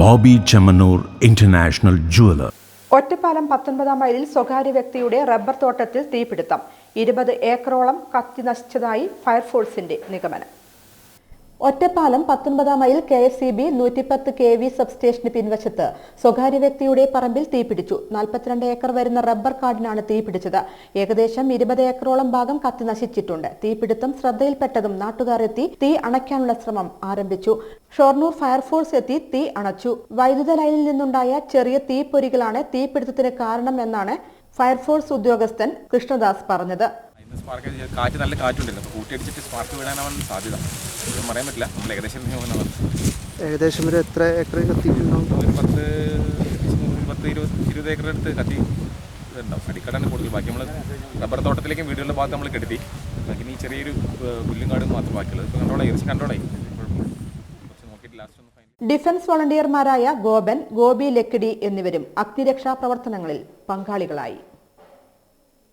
Boby Chemmanur international jeweller. Ottapalam പത്തൊൻപതാം മൈലിൽ സ്വകാര്യ വ്യക്തിയുടെ റബ്ബർ തോട്ടത്തിൽ തീപിടുത്തം. ഇരുപത് ഏക്കറോളം കത്തി നശിച്ചതായി ഫയർഫോഴ്സിന്റെ നിഗമനം. ഒറ്റപ്പാലം പത്തൊൻപതാം mile K S C B നൂറ്റിപ്പത്ത് കെ വി സബ്സ്റ്റേഷന് പിൻവശത്ത് സ്വകാര്യ വ്യക്തിയുടെ പറമ്പിൽ തീപിടിച്ചു നാൽപ്പത്തിരണ്ട് ഏക്കർ വരുന്ന റബ്ബർ കാടിനാണ് തീപിടിച്ചത് ഏകദേശം ഇരുപത് ഏക്കറോളം ഭാഗം കത്തി നശിച്ചിട്ടുണ്ട്. തീപിടുത്തം ശ്രദ്ധയിൽപ്പെട്ടതും നാട്ടുകാർ എത്തി തീ അണയ്ക്കാനുള്ള ശ്രമം ആരംഭിച്ചു. ഷൊർണൂർ ഫയർഫോഴ്സ് എത്തി തീ അണച്ചു. വൈദ്യുത ലൈനിൽ നിന്നുണ്ടായ ചെറിയ തീപ്പൊരികളാണ് തീപിടുത്തത്തിന് കാരണം എന്നാണ് ഫയർഫോഴ്സ് ഉദ്യോഗസ്ഥൻ കൃഷ്ണദാസ് പറഞ്ഞത്. സ്പാർക്ക് കാറ്റ് നല്ല കാറ്റുണ്ടല്ലോ. അപ്പോൾ കൂട്ടിയടിച്ചിട്ട് സ്പാർക്ക് വീഴാനാവാൻ സാധ്യത. ഇതൊന്നും പറയാൻ പറ്റില്ല. നമ്മൾ ഏകദേശം പോകുന്നത് ഏകദേശം ഒരു എത്ര ഏക്കർ കത്തിയിട്ടുണ്ടാവും ഒരു പത്ത് ഒരു പത്ത് ഇരുപത് ഇരുപത് ഏക്കർ അടുത്ത് കത്തി ഇതുണ്ടാവും. അടിക്കടാണ് കൂടുതൽ. ബാക്കി നമ്മൾ റബ്ബർ തോട്ടത്തിലേക്കും വീടുകളുടെ ഭാഗത്ത് നമ്മൾ കെടുത്തി ബാക്കി ഇനി ചെറിയൊരു പുല്ലും കാടും മാത്രം ബാക്കിയുള്ളത്. ഇപ്പോൾ കണ്ടോളായി ഒന്ന് ഫൈനൽ ഡിഫൻസ് വോളണ്ടിയർമാരായ ഗോപൻ ഗോപി ലക്കിടി എന്നിവരും അഗ്നിരക്ഷാ പ്രവർത്തനങ്ങളിൽ പങ്കാളികളായി.